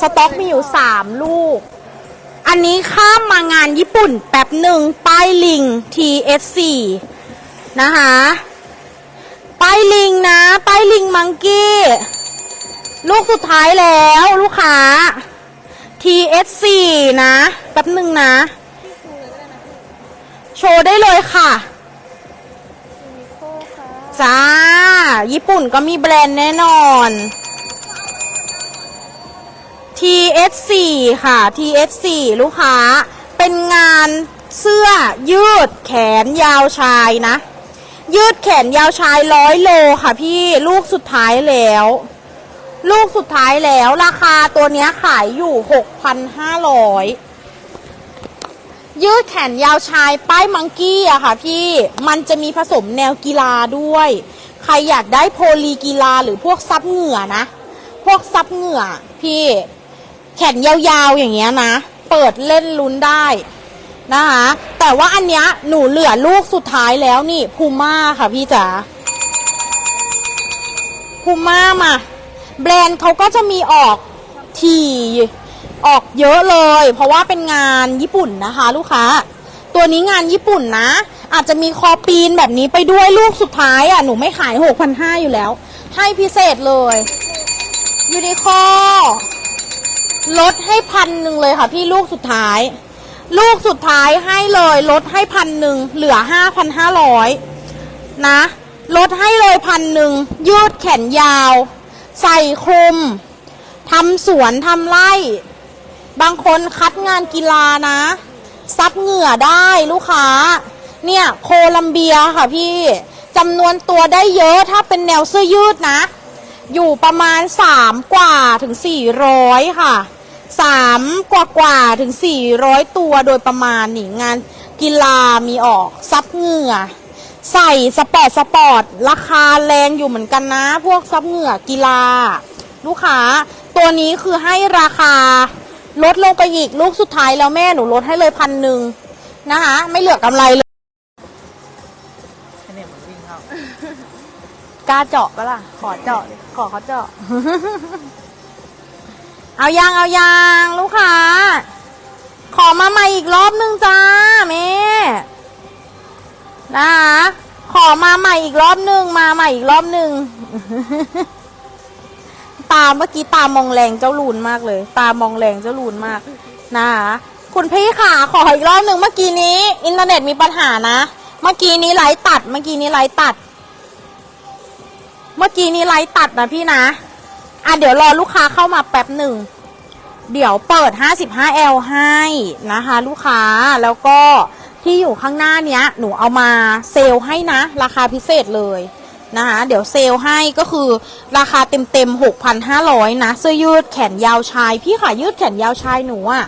สต็อกมีอยู่สามลูก อันนี้ข้ามมางานญี่ปุ่นแป๊บหนึ่งป้ายลิง TS4 นะคะป้ายลิงนะป้ายลิงมังกี้ ลูกสุดท้ายแล้วลูกค้า TS4 นะแป๊บหนึ่งนะ โชว์ได้เลยค่ะจ้า ญี่ปุ่นก็มีแบรนด์แน่นอน TS4 ค่ะ TS4 ลูกค้า เป็นงานเสื้อยืดแขนยาวชายนะ ยืดแขนยาวชายร้อยโลค่ะพี่ลูกสุดท้ายแล้ว ลูกสุดท้ายแล้วราคาตัวนี้ขายอยู่ 6,500 ยืดแขนยาวชายป้ายมังกี้อะค่ะพี่มันจะมีผสมแนวกีฬาด้วย ใครอยากได้โพลีกีฬาหรือพวกซับเหงื่อนะ พวกซับเหงื่อพี่ แขนยาวๆอย่างเงี้ยนะ เปิดเล่นลุ้นได้นะคะ แต่ว่าอันเนี้ยหนูเหลือลูกสุดท้ายแล้วนี่พูม่าค่ะพี่จ๋าพูม่ามาแบรนด์เขาก็จะมีออกทีออกเยอะเลย เพราะว่าเป็นงานญี่ปุ่นนะคะ ลูกค้า ตัวนี้งานญี่ปุ่นนะ อาจจะมีคอปีนแบบนี้ไปด้วยลูกสุดท้ายอะหนูไม่ขาย 6,500 อยู่แล้ว ให้พิเศษเลยยูนิคอร์ ลดให้พันหนึ่งเลยค่ะพี่ลูกสุดท้าย ลูกสุดท้ายให้เลยลดให้พันหนึ่งเหลือห้าพันห้าร้อยนะลดให้เลยพันหนึ่งยืดแขนยาว ใส่คลุมทำสวนทำไร่ บางคนคัดงานกีฬานะ ซับเหงื่อได้ลูกค้า เนี่ยโคลัมเบียค่ะพี่จำนวนตัวได้เยอะถ้าเป็นแนวเสื้อยืดนะ อยู่ประมาณ 3 กว่าถึง 400 ค่ะ 3 กว่ากว่าถึง 400 ตัวโดยประมาณนี่งานกีฬามีออก ซับเหงื่อ ใส่สปอร์ตสปอร์ต ราคาแรงอยู่เหมือนกันนะ พวกซับเหงื่อกีฬา ลูกค้า ตัวนี้คือให้ราคาลดลงไปอีก ลูกสุดท้ายแล้วแม่หนูลดให้เลยพันหนึ่งนะคะ ไม่เหลือกำไรเลยไอ้เนี่ยมันวิ่งเข้ากล้าเจาะปะล่ะ ขอเจาะดิขอเขาเจาะ เอายังเอายังลูกค้า ขอมาใหม่อีกรอบนึงจ้าแม่นะคะขอมาใหม่อีกรอบนึงมาใหม่อีกรอบนึง ตาเมื่อกี้ตามองแรงเจ้าลูนมากเลย ตามองแรงเจ้าลูนมากนะคะคุณพี่ค่ะขออีกรอบหนึ่งเมื่อกี้นี้ อินเทอร์เน็ตมีปัญหานะ เมื่อกี้นี้ไลฟ์ตัด เมื่อกี้นี้ไลฟ์ตัด เมื่อกี้นี้ไลฟ์ตัดนะพี่นะ อะเดี๋ยวรอลูกค้าเข้ามาแป๊บหนึ่ง เดี๋ยวเปิด 55L ให้นะคะ ลูกค้าแล้วก็ที่อยู่ข้างหน้าเนี้ย หนูเอามาเซลล์ให้นะ ราคาพิเศษเลยนะคะเดี๋ยวเซลล์ให้ก็คือราคาเต็มเต็มๆ6,500 นะ เสื้อยืดแขนยาวชาย พี่ค่ะยืดแขนยาวชายหนูอะ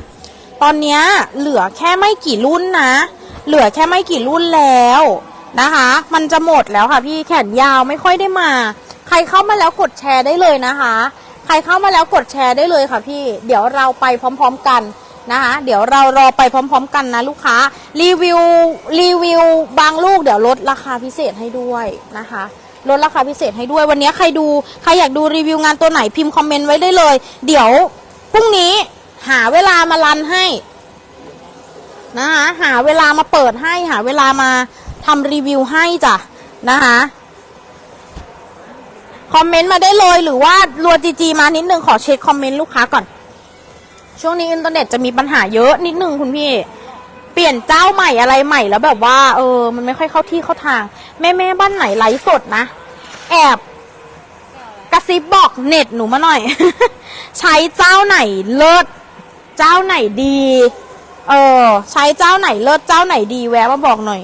ตอนเนี้ยเหลือแค่ไม่กี่รุ่นนะ เหลือแค่ไม่กี่รุ่นแล้วนะคะ มันจะหมดแล้วค่ะพี่แขนยาวไม่ค่อยได้มา ใครเข้ามาแล้วกดแชร์ได้เลยนะคะ ใครเข้ามาแล้วกดแชร์ได้เลยค่ะพี่ เดี๋ยวเราไปพร้อม ๆกันนะคะ เดี๋ยวเรารอไปพร้อม ๆ กันนะลูกค้า รีวิวรีวิวบางลูกเดี๋ยวลดราคาพิเศษให้ด้วยนะคะลดราคาพิเศษให้ด้วยวันนี้ใครดูใครอยากดูรีวิวงานตัวไหนพิมพ์คอมเมนต์ไว้ได้เลย เดี๋ยวพรุ่งนี้หาเวลามารันให้นะคะหาเวลามาเปิดให้หาเวลามาทำรีวิวให้จ้ะนะคะ คอมเมนต์มาได้เลยหรือว่ารัวจีจีมานิดนึงขอเช็คคอมเมนต์ลูกค้าก่อน ช่วงนี้อินเทอร์เน็ตจะมีปัญหาเยอะนิดนึงคุณพี่ เปลี่ยนเจ้าใหม่อะไรใหม่แล้วแบบว่า เออ มันไม่ค่อยเข้าที่เข้าทาง แม่แม่บ้านไหนไลฟ์สดนะ แอบกระซิบบอกเน็ตหนูมาหน่อย ใช้เจ้าไหนเลิศเจ้าไหนดี เออ ใช้เจ้าไหนเลิศเจ้าไหนดีแวะมาบอกหน่อย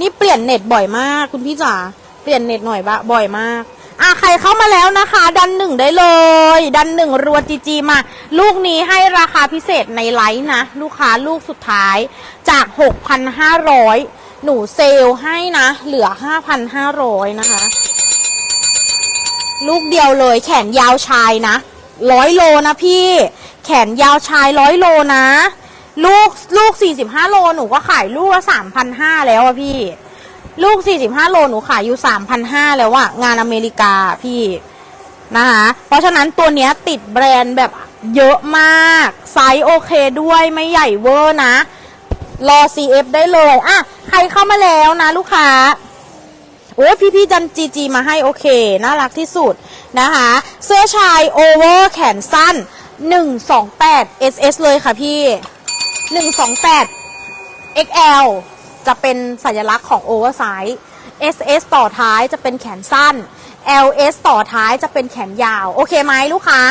นี่เปลี่ยนเน็ตบ่อยมาก คุณพี่จ๋าเปลี่ยนเน็ตหน่อยบะบ่อยมาก อะใครเข้ามาแล้วนะคะ ดันหนึ่งได้เลย ดันหนึ่งรัวจีจีมา ลูกนี้ให้ราคาพิเศษในไลฟ์นะ ลูกค้าลูกสุดท้ายจาก 6,500 หนูเซลให้นะ เหลือ 5,500 นะคะ ลูกเดียวเลยแขนยาวชายนะร้อยโลนะพี่ แขนยาวชายร้อยโลนะ ลูกลูก 45 โลหนูก็ขายลูกละ3,500 แล้วอะพี่ ลูก 45 โล หนูขายอยู่ 3,500 แล้วอะงานอเมริกาพี่นะคะ เพราะฉะนั้นตัวเนี้ยติดแบรนด์แบบเยอะมาก ไซส์โอเคด้วยไม่ใหญ่เวอร์นะ รอ CF ได้เลย อะ ใครเข้ามาแล้วนะลูกค้า โอ้พี่พี่จันจีจีมาให้โอเค น่ารักที่สุดนะคะ เสื้อชายโอเวอร์แขนสั้น 128 SS เลยค่ะพี่ 128 XL จะเป็นสัญลักษณ์ของโอเวอร์ไซส์ SS ต่อท้ายจะเป็นแขนสั้น LS ต่อท้ายจะเป็นแขนยาว โอเคไหมลูกค้า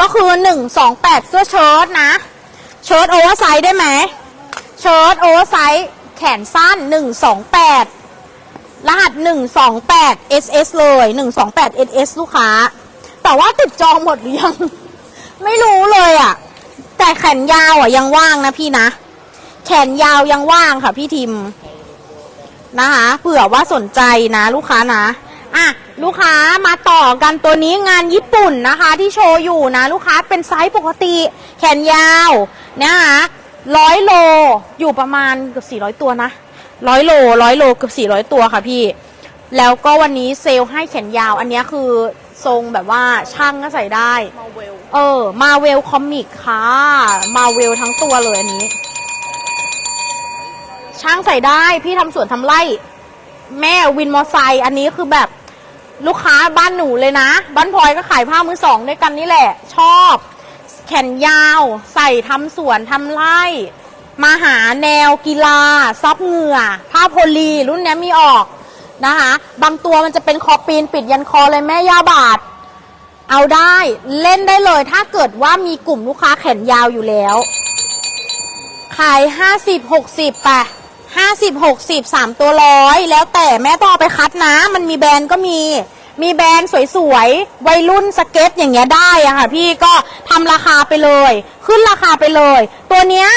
ก็คือ 128 เสื้อเชิ้ตนะ เชิ้ตโอเวอร์ไซส์ได้ไหม เชิ้ตโอเวอร์ไซส์แขนสั้น 128 รหัส 128 SS เลย 128 SS ลูกค้า แต่ว่าติดจองหมดหรือยัง ไม่รู้เลยอะ แต่แขนยาวอะยังว่างนะพี่นะ แขนยาวยังว่างค่ะพี่ทิมนะคะ เผื่อว่าสนใจนะลูกค้านะอะลูกค้ามาต่อกันตัวนี้งานญี่ปุ่นนะคะ ที่โชว์อยู่นะ ลูกค้าเป็นไซส์ปกติ แขนยาวนะคะร้อยโลอยู่ประมาณเกือบสี่ร้อยตัวนะร้อยโลร้อยโลเกือบสี่ร้อยตัวค่ะพี่ แล้วก็วันนี้เซลล์ให้แขนยาว อันเนี้ยคือทรงแบบว่าช่างก็ใส่ได้มาเวลเออ มาเวลคอมิกค่ะ มาเวลทั้งตัวเลยอันนี้ ช่างใส่ได้พี่ทำสวนทำไร่ แม่วินมอไซค์อันนี้คือแบบลูกค้าบ้านหนูเลยนะ บ้านพลอยก็ขายผ้ามือสองด้วยกันนี่แหละ ชอบ แขนยาว ใส่ทำสวนทำไร่ มาหาแนวกีฬาซับเหงื่อ ผ้าโพลีรุ่นนี้มีออกนะคะ บางตัวมันจะเป็นคอปีนปิดยันคอเลยแม่ย่าบาทเอาได้เล่นได้เลยถ้าเกิดว่ามีกลุ่มลูกค้าแขนยาวอยู่แล้ว ขายห้าสิบหกสิบไป ห้าสิบหกสิบสามตัวร้อยแล้วแต่แม่ต้องเอาไปคัดนะ มันมีแบรนด์ก็มี มีแบรนด์สวยๆ วัยรุ่นสเก็ตอย่างเงี้ยได้อะค่ะพี่ก็ทำราคาไปเลย ขึ้นราคาไปเลย ตัวเนี้ย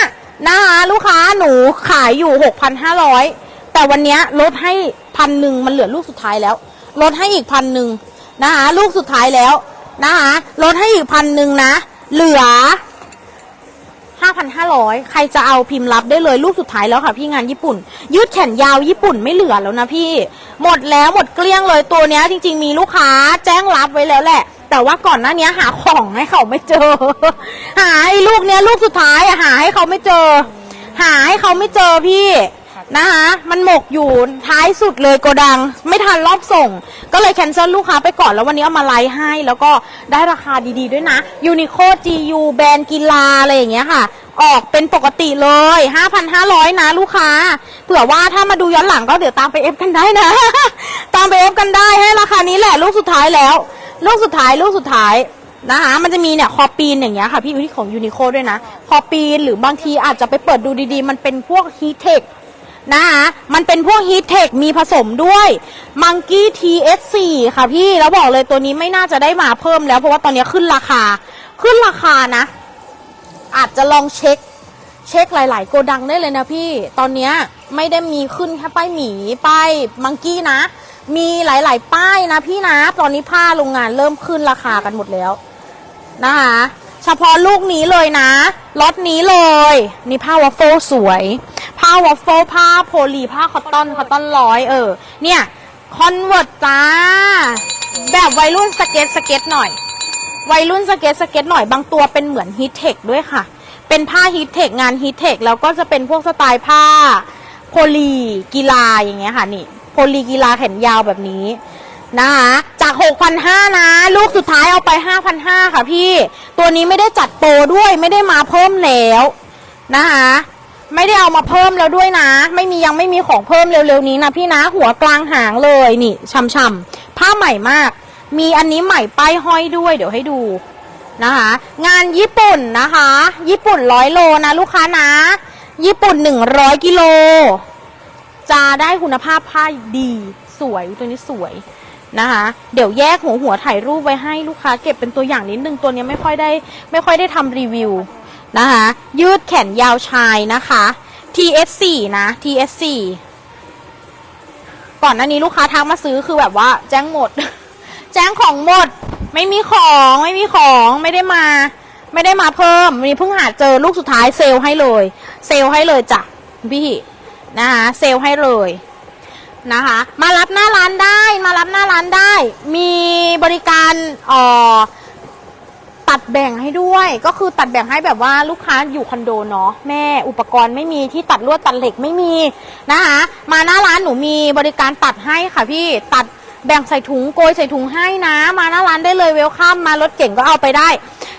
นะคะลูกค้าหนูขายอยู่หกพันห้าร้อยแต่วันเนี้ยลดให้พันหนึ่งมันเหลือลูกสุดท้ายแล้ว ลดให้อีกพันหนึ่งนะคะลูกสุดท้ายแล้วนะคะลดให้อีกพันหนึ่งนะ เหลือ 5,500 ใครจะเอาพิมพ์รับได้เลยลูกสุดท้ายแล้วค่ะพี่งานญี่ปุ่น ยืดแขนยาวญี่ปุ่นไม่เหลือแล้วนะพี่ หมดแล้วหมดเกลี้ยงเลยตัวเนี้ยจริง ๆ มีลูกค้าแจ้งรับไว้แล้วแหละ แต่ว่าก่อนหน้านี้หาของให้เขาไม่เจอ หาไอ้ลูกเนี้ยลูกสุดท้ายอะหาให้เขาไม่เจอ หาให้เขาไม่เจอพี่ นะคะ มันหมกอยู่ท้ายสุดเลยโกดัง ไม่ทันรอบส่ง ก็เลยแคนเซิลลูกค้าไปก่อนแล้ววันนี้เอามาไลฟ์ให้ แล้วก็ได้ราคาดีๆด้วยนะยูนิโค GU แบรนด์กีฬาอะไรอย่างเงี้ยค่ะ ออกเป็นปกติเลย 5,500 นะลูกค้า เผื่อว่าถ้ามาดูย้อนหลังก็เดี๋ยวตามไปเอฟกันได้นะ ตามไปเอฟกันได้ให้ราคานี้แหละลูกสุดท้ายแล้ว ลูกสุดท้ายลูกสุดท้ายนะคะมันจะมีเนี่ยคอปีนอย่างเงี้ยค่ะพี่อยู่ที่ของยูนิโคด้วยนะ คอปีนหรือบางทีอาจจะไปเปิดดูดีๆ มันเป็นพวกฮีเทค นะคะมันเป็นพวกฮีทเทคมีผสมด้วยมังกี้ TS4 ค่ะพี่แล้วบอกเลยตัวนี้ไม่น่าจะได้มาเพิ่มแล้วเพราะว่าตอนนี้ขึ้นราคา ขึ้นราคานะ อาจจะลองเช็ค เช็คหลาย ๆ โกดังได้เลยนะพี่ ตอนนี้ไม่ได้มีขึ้นแค่ป้ายหมีป้ายมังกี้นะ มีหลาย ๆ ป้ายนะพี่นะ ตอนนี้ผ้าโรงงานเริ่มขึ้นราคากันหมดแล้วนะคะ เฉพาะลูกนี้เลยนะล็อตนี้เลย นี่ผ้าวอฟเฟิลสวย ผ้าวอฟเฟิลผ้าโพลีผ้าคอตตอนคอตตอนร้อยเออ เนี่ยคอนเวิร์ตจ้า แบบวัยรุ่นสเก็ตสเก็ตหน่อย วัยรุ่นสเก็ตสเก็ตหน่อยบางตัวเป็นเหมือนฮีทเทคด้วยค่ะ เป็นผ้าฮีทเทคงานฮีทเทคแล้วก็จะเป็นพวกสไตล์ผ้าโพลีกีฬาอย่างเงี้ยค่ะนี่โพลีกีฬาแขนยาวแบบนี้ นะคะจาก 6,500 นะ ลูกสุดท้ายเอาไป 5,500 ค่ะพี่ ตัวนี้ไม่ได้จัดโปรด้วยไม่ได้มาเพิ่มแล้วนะคะไม่ได้เอามาเพิ่มแล้วด้วยนะ ไม่มียังไม่มีของเพิ่มเร็วๆนี้นะพี่นะหัวกลางหางเลยนี่ช่ำๆผ้าใหม่มาก มีอันนี้ใหม่ป้ายห้อยด้วย เดี๋ยวให้ดูนะคะ งานญี่ปุ่นนะคะ ญี่ปุ่นร้อยโลนะลูกค้านะ ญี่ปุ่น100กิโลจะได้คุณภาพผ้าดีสวยตัวนี้สวย นะคะ เดี๋ยวแยกหัวหัวถ่ายรูปไว้ให้ลูกค้าเก็บเป็นตัวอย่างนิดนึงตัวนี้ไม่ค่อยได้ไม่ค่อยได้ทำรีวิวนะคะ ยืดแขนยาวชายนะคะ TS4 นะ TS4 ก่อนหน้านี้ลูกค้าทักมาซื้อคือแบบว่า แจ้งหมด แจ้งของหมด ไม่มีของไม่มีของไม่ได้มา ไม่ได้มาเพิ่มวันนี้เพิ่งหาเจอลูกสุดท้ายเซลให้เลย เซลให้เลยจ้ะพี่นะคะเซลให้เลย นะคะ มารับหน้าร้านได้มารับหน้าร้านได้ มีบริการเอ่อตัดแบ่งให้ด้วย ก็คือตัดแบ่งให้แบบว่าลูกค้าอยู่คอนโดเนาะแม่อุปกรณ์ไม่มีที่ตัดลวดตัดเหล็กไม่มีนะคะมาหน้าร้านหนูมีบริการตัดให้ค่ะพี่ตัดแบ่งใส่ถุงโกยใส่ถุงให้นะ มาหน้าร้านได้เลยเวลคัมมารถเก่งก็เอาไปได้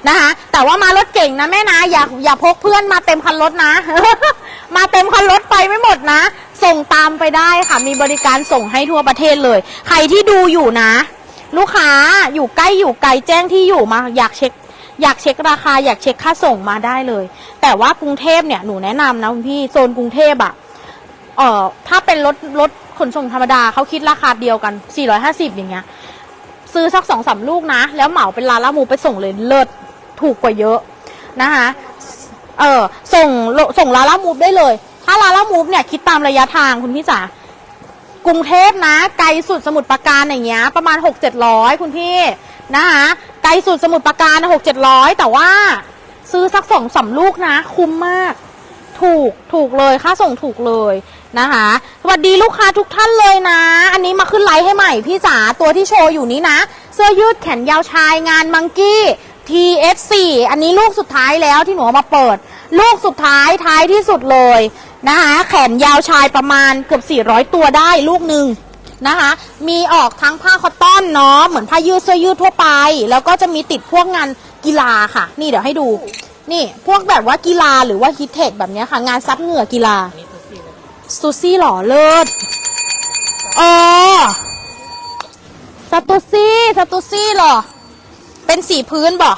นะคะ แต่ว่ามารถเก่งนะแม่นะอย่าอย่าพกเพื่อนมาเต็มคันรถนะ มาเต็มคันรถไปไม่หมดนะ ส่งตามไปได้ค่ะ มีบริการส่งให้ทั่วประเทศเลย ใครที่ดูอยู่นะ ลูกค้าอยู่ใกล้อยู่ไกลแจ้งที่อยู่มาอยากเช็ค อยากเช็คราคา อยากเช็คค่าส่งมาได้เลย แต่ว่ากรุงเทพเนี่ยหนูแนะนำนะคุณพี่โซนกรุงเทพอะเอ่อถ้าเป็นรถรถขนส่งธรรมดาเขาคิดราคาเดียวกัน 450 อย่างเงี้ยซื้อสักสองสามลูกนะ แล้วเหมาเป็นลาล่ามูไปส่งเลยเลิศถูกกว่าเยอะนะคะเออส่งส่งลาล่ามูได้เลย ถ้าลาล่ามูฟเนี่ยคิดตามระยะทางคุณพี่จ๋ากรุงเทพนะ ไกลสุดสมุทรปราการอย่างเงี้ยประมาณหกเจ็ดร้อยคุณพี่นะคะไกลสุดสมุทรปราการหกเจ็ดร้อยแต่ว่าซื้อสักสองสามลูกนะ คุ้มมาก ถูกถูกเลยค่าส่งถูกเลยนะคะสวัสดีลูกค้าทุกท่านเลยนะ อันนี้มาขึ้นไลฟ์ให้ใหม่พี่จ๋าตัวที่โชว์อยู่นี้นะ เสื้อยืดแขนยาวชายงานมังกี้ TF4 อันนี้ลูกสุดท้ายแล้วที่หนูมาเปิด ลูกสุดท้ายท้ายที่สุดเลย นะคะแขนยาวชายประมาณเกือบ 400 ตัวได้ลูกหนึ่งนะคะ มีออกทั้งผ้าคอตตอนเนาะเหมือนผ้ายืดเสื้อยืดทั่วไป แล้วก็จะมีติดพวกงานกีฬาค่ะ นี่เดี๋ยวให้ดู นี่พวกแบบว่ากีฬาหรือว่าฮิตเทคแบบนี้ค่ะ งานซับเหงื่อกีฬาอันนี้ตัวสี่เลยซูซี่หล่อเลิศอ๋อสตูซี่สตูซี่เหรอ เป็นสีพื้นบ่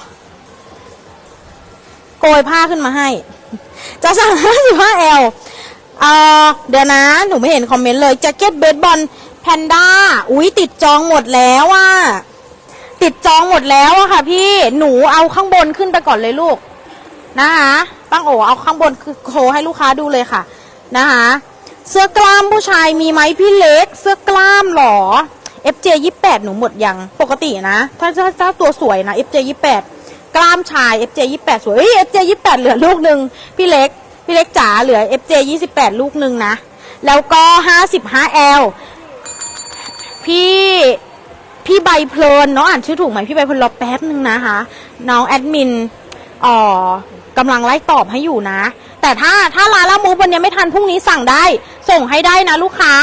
โกยผ้าขึ้นมาให้ จะสั่ง 55L เออเดี๋ยวนะ หนูไม่เห็นคอมเมนต์เลยแจ็คเก็ตเบสบอลแพนด้าอุ้ยติดจองหมดแล้วอะติดจองหมดแล้วอะค่ะ พี่หนูเอาข้างบนขึ้นไปก่อนเลยลูกนะคะตั้งโอเอาข้างบนคือโชว์ให้ลูกค้าดูเลยค่ะนะคะเสื้อกล้ามผู้ชายมีไหมพี่เล็ก เสื้อกล้ามหรอ FJ 28หนูหมดยังปกตินะ ถ้าถ้าถ้าตัวสวยนะ FJ 28กล้ามชาย FJ 28สวยเอ้ย FJ 28เหลือลูกหนึ่งพี่เล็ก พี่เล็กจ๋าเหลือ FJ 28 ลูกหนึ่งนะ แล้วก็ 55L พี่พี่ใบเพลินเนาะอ่านชื่อถูกไหมพี่ใบเพลินรอแป๊บนึงนะคะน้องแอดมินอ๋อกำลังไล่ตอบให้อยู่นะ แต่ถ้าถ้าลาล่ามูฟวันนี้ไม่ทันพรุ่งนี้สั่งได้ ส่งให้ได้นะลูกค้า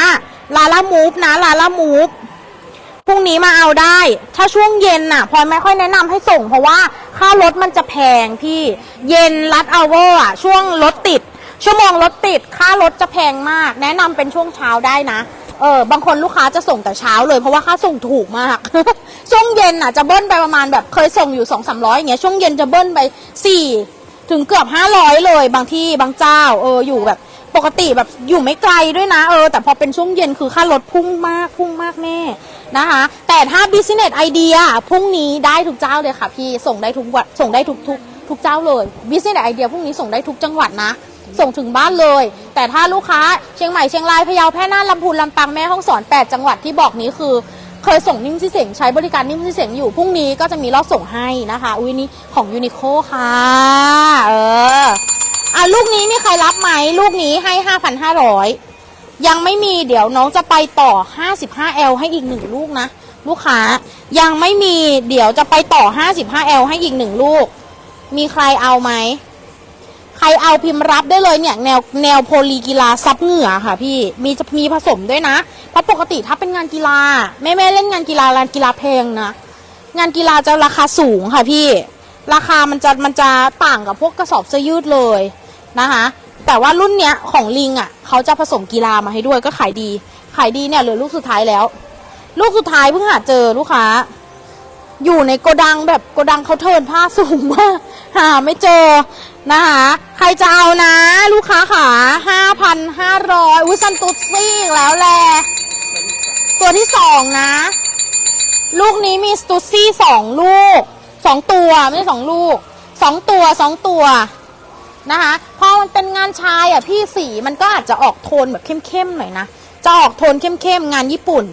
ลาล่ามูฟนะลาล่ามูฟ พรุ่งนี้มาเอาได้ ถ้าช่วงเย็นน่ะพลอยไม่ค่อยแนะนำให้ส่ง เพราะว่าค่ารถมันจะแพงพี่ เย็นรัดเอาเวอร์อะช่วงรถติด ชั่วโมงรถติด ค่ารถจะแพงมาก แนะนำเป็นช่วงเช้าได้นะ เออ บางคนลูกค้าจะส่งแต่เช้าเลยเพราะว่าค่าส่งถูกมาก ช่วงเย็นอะจะเบิ้ลไปประมาณแบบเคยส่งอยู่สองสามร้อยอย่างเงี้ย ช่วงเย็นจะเบิ้ลไปสี่ถึงเกือบห้าร้อยเลย บางที่บางเจ้า เออ อยู่แบบ ปกติแบบอยู่ไม่ไกลด้วยนะเออ แต่พอเป็นช่วงเย็นคือค่ารถพุ่งมากพุ่งมากแม่นะคะ แต่ถ้า business idea พรุ่งนี้ได้ทุกเจ้าเลยค่ะพี่ส่งได้ทุกวัดส่งได้ทุกทุกทุกเจ้าเลย business idea พรุ่งนี้ส่งได้ทุกจังหวัดนะส่งถึงบ้านเลย แต่ถ้าลูกค้าเชียงใหม่เชียงรายพะเยาแพร่น่านลำพูนลำปางแม่ฮ่องสอน 8 จังหวัดที่บอกนี้คือ เคยส่งนิ่มที่เสียงใช้บริการนิ่มที่เสียงอยู่พรุ่งนี้ก็จะมีรอบส่งให้นะคะอุ้ยนี่ของยูนิโคค่ะ เออ อะลูกนี้มีใครรับไหมลูกนี้ให้5,500ยังไม่มีเดี๋ยวน้องจะไปต่อ 55L ให้อีกหนึ่งลูกนะ ลูกค้ายังไม่มีเดี๋ยวจะไปต่อ 55L ให้อีกหนึ่งลูก มีใครเอาไหม ใครเอาพิมพ์รับได้เลยเนี่ย แนวแนวโพลีกีฬาซับเหงื่อค่ะพี่มีจะมีผสมด้วยนะ เพราะปกติถ้าเป็นงานกีฬาแม่แม่เล่นงานกีฬางานกีฬาแพลงนะ งานกีฬาจะราคาสูงค่ะพี่ ราคามันจะมันจะต่างกับพวกกระสอบเสื้อยืดเลยนะคะแต่ว่ารุ่นเนี้ยของลิงอะเขาจะผสมกีฬามาให้ด้วยก็ขายดี ขายดีเนี่ยเหลือลูกสุดท้ายแล้ว ลูกสุดท้ายเพิ่งหาเจอลูกค้า อยู่ในโกดังแบบโกดังเขาเทินผ้าสูงมากหาไม่เจอนะคะใครจะเอานะ ลูกค้าขาห้าพันห้าร้อยอุ้ยซันตุซี่แล้วแหละตัวที่สองนะ ลูกนี้มีสตูซี่สองลูก สองตัวไม่ใช่สองลูกสองตัวสองตัวนะคะพอมันเป็นงานชายอะพี่สีมันก็อาจจะออกโทนแบบเข้มๆหน่อยนะจะออกโทนเข้มๆงานญี่ปุ่น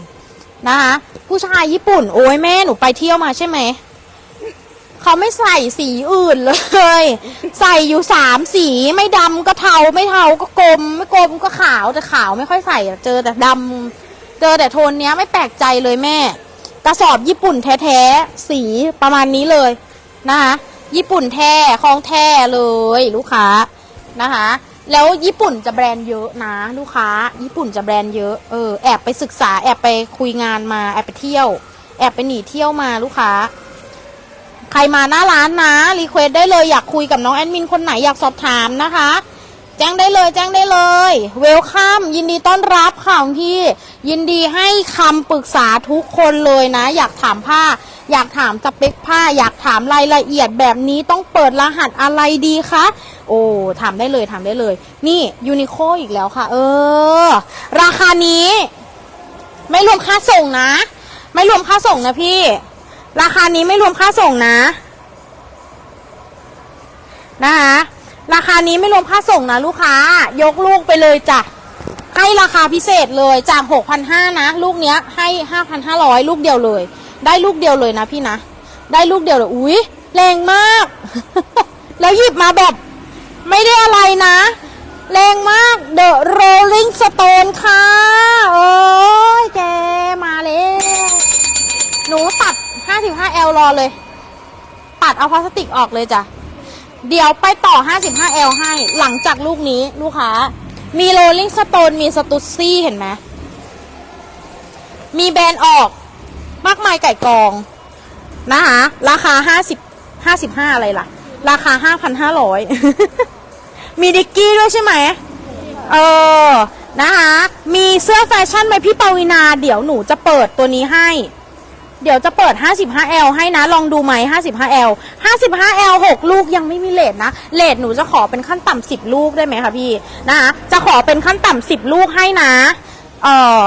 นะคะผู้ชายญี่ปุ่น โอ้ยแม่หนูไปเที่ยวมาใช่ไหมเขาไม่ใส่สีอื่นเลย ใส่อยู่สามสีไม่ดำก็เทาไม่เทาก็กลม ไม่กลมก็ขาวแต่ขาวไม่ค่อยใส่เจอแต่ดำเจอแต่โทนเนี้ยไม่แปลกใจเลยแม่ กระสอบญี่ปุ่นแท้ๆสีประมาณนี้เลยนะคะญี่ปุ่นแท้ของแท้เลยลูกค้านะคะแล้วญี่ปุ่นจะแบรนด์เยอะนะลูกค้า ญี่ปุ่นจะแบรนด์เยอะเออแอบไปศึกษาแอบไปคุยงานมาแอบไปเที่ยว แอบไปหนีเที่ยวมาลูกค้า ใครมาหน้าร้านนะรีเควสได้เลยอยากคุยกับน้องแอดมินคนไหนอยากสอบถามนะคะ แจ้งได้เลยแจ้งได้เลย เวลคัมยินดีต้อนรับค่ะคุณพี่ ยินดีให้คำปรึกษาทุกคนเลยนะ อยากถามผ้า อยากถามสเปคผ้า อยากถามรายละเอียดแบบนี้ต้องเปิดรหัสอะไรดีคะโอ้ถามได้เลยถามได้เลย นี่ยูนิโคอีกแล้วค่ะ เออ ราคานี้ ไม่รวมค่าส่งนะ ไม่รวมค่าส่งนะพี่ ราคานี้ไม่รวมค่าส่งนะนะคะ ราคานี้ไม่รวมค่าส่งนะลูกค้า ยกลูกไปเลยจ้ะให้ราคาพิเศษเลยจาก 6,500 นะ ลูกเนี้ยให้ 5,500 ลูกเดียวเลย ได้ลูกเดียวเลยนะพี่นะ ได้ลูกเดียวเลยอุ๊ยแรงมาก แล้วหยิบมาแบบ ไม่ได้อะไรนะ แรงมาก The Rolling Stone ค่ะ โอ้ยแกมาแล้ว หนูตัด 55L รอเลย ตัดเอาพลาสติกออกเลยจ้ะ เดี๋ยวไปต่อ 55L ให้ หลังจากลูกนี้ลูกค้า มีโรลลิงสโตนมีสตูซี่เห็นไหม มีแบรนด์ออกมากมายไก่กอง นะคะราคา 50 55 อะไรล่ะ ราคา 5,500 มีดิกกี้ด้วยใช่ไหม เออ นะคะ มีเสื้อแฟชั่นไหมพี่ปวีนา เดี๋ยวหนูจะเปิดตัวนี้ให้ เดี๋ยวจะเปิด 55L ให้นะ ลองดูไหม 55L 55L 6 ลูกยังไม่มีเลทนะ เลทหนูจะขอเป็นขั้นต่ำ10 ลูกได้ไหมคะพี่ นะคะ จะขอเป็นขั้นต่ำ10 ลูกให้นะ เออ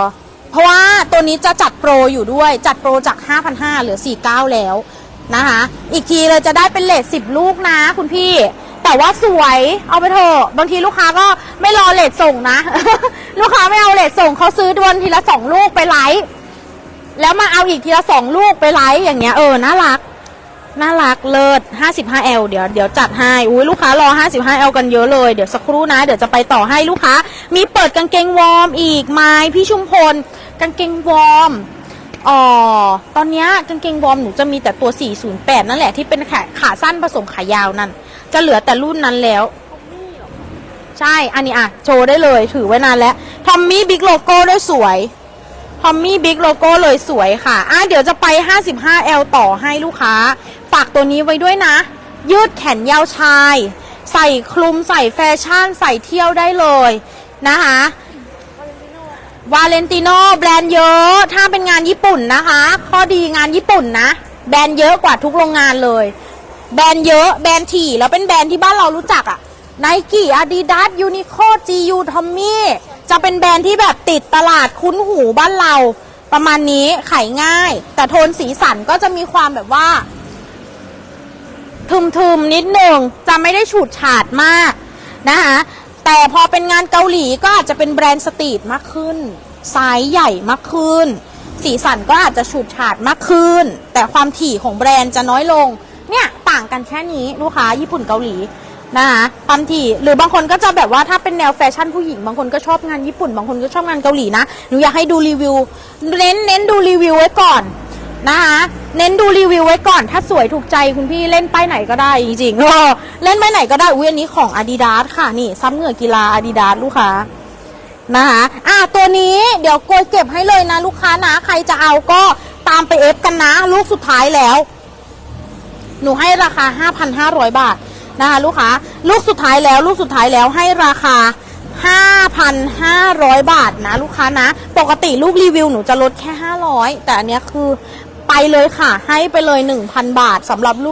เพราะว่าตัวนี้จะจัดโปรอยู่ด้วย จัดโปรจาก 5,500เหลือ 49 แล้วนะคะ อีกทีเลยจะได้เป็นเลท10 ลูกนะ คุณพี่ แต่ว่าสวย เอาไปเถอะ บางทีลูกค้าก็ไม่รอเลทส่งนะ ลูกค้าไม่เอาเลทส่งเขาซื้อดวนทีละสองลูกไปไลฟ์ แล้วมาเอาอีกทีละสองลูกไปไลฟ์อย่างเงี้ยเออน่ารักน่ารักเลิศ 55L เดี๋ยวเดี๋ยวจัดให้ อุ้ยลูกค้ารอ 55L กันเยอะเลย เดี๋ยวสักครู่นะ เดี๋ยวจะไปต่อให้ลูกค้า มีเปิดกางเกงวอร์มอีกไหมพี่ชุมพล กางเกงวอร์ม อ๋อ ตอนเนี้ยกางเกงวอร์มหนูจะมีแต่ตัว 408 นั่นแหละที่เป็นขาขาสั้นผสมขายาวนั่น จะเหลือแต่รุ่นนั้นแล้ว ใช่ อันนี้อะ โชว์ได้เลย ถือไว้นานแล้ว ทอมมี่บิ๊กโลโก้ด้วยสวย ทอมมี่บิ๊กโลโก้เลยสวยค่ะ อะเดี๋ยวจะไป 55L ต่อให้ลูกค้า ฝากตัวนี้ไว้ด้วยนะ ยืดแขนยาวชาย ใส่คลุมใส่แฟชั่น ใส่เที่ยวได้เลยนะคะวาเลนติโนแบรนด์เยอะ ถ้าเป็นงานญี่ปุ่นนะคะ ข้อดีงานญี่ปุ่นนะ แบรนด์เยอะกว่าทุกโรงงานเลย แบรนด์เยอะ แบรนด์ถี่ แล้วเป็นแบรนด์ที่บ้านเรารู้จักอะไนกี้อาดิดาสยูนิโคจียูทอมมี่ จะเป็นแบรนด์ที่แบบติดตลาดคุ้นหูบ้านเรา ประมาณนี้ขายง่าย แต่โทนสีสันก็จะมีความแบบว่า ทึมๆนิดหนึ่งจะไม่ได้ฉูดฉาดมากนะคะแต่พอเป็นงานเกาหลีก็อาจจะเป็นแบรนด์สตรีทมากขึ้นไซส์ใหญ่มากขึ้น สีสันก็อาจจะฉูดฉาดมากขึ้น แต่ความถี่ของแบรนด์จะน้อยลง เนี่ย ต่างกันแค่นี้ลูกค้าญี่ปุ่นเกาหลี นะคะความถี่หรือบางคนก็จะแบบว่าถ้าเป็นแนวแฟชั่นผู้หญิง บางคนก็ชอบงานญี่ปุ่น บางคนก็ชอบงานเกาหลีนะหนูอยากให้ดูรีวิว เน้นเน้นดูรีวิวไว้ก่อนนะคะเน้นดูรีวิวไว้ก่อน ถ้าสวยถูกใจคุณพี่เล่นป้ายไหนก็ได้จริงๆเออเล่นป้ายไหนก็ได้อุ้ยอันนี้ของ Adidas ค่ะนี่ซ้ำเหงื่อกีฬา Adidas ลูกค้านะคะอะตัวนี้เดี๋ยวโกยเก็บให้เลยนะลูกค้านะใครจะเอาก็ตามไปเอฟกันนะ ลูกสุดท้ายแล้ว หนูให้ราคา 5,500 บาท นะคะลูกค้าลูกสุดท้ายแล้วลูกสุดท้ายแล้วให้ราคา 5,500 บาทนะลูกค้านะ ปกติลูกรีวิวหนูจะลดแค่ 500 แต่อันเนี้ยคือไปเลยค่ะ ให้ไปเลย 1,000 บาทสำหรับลูก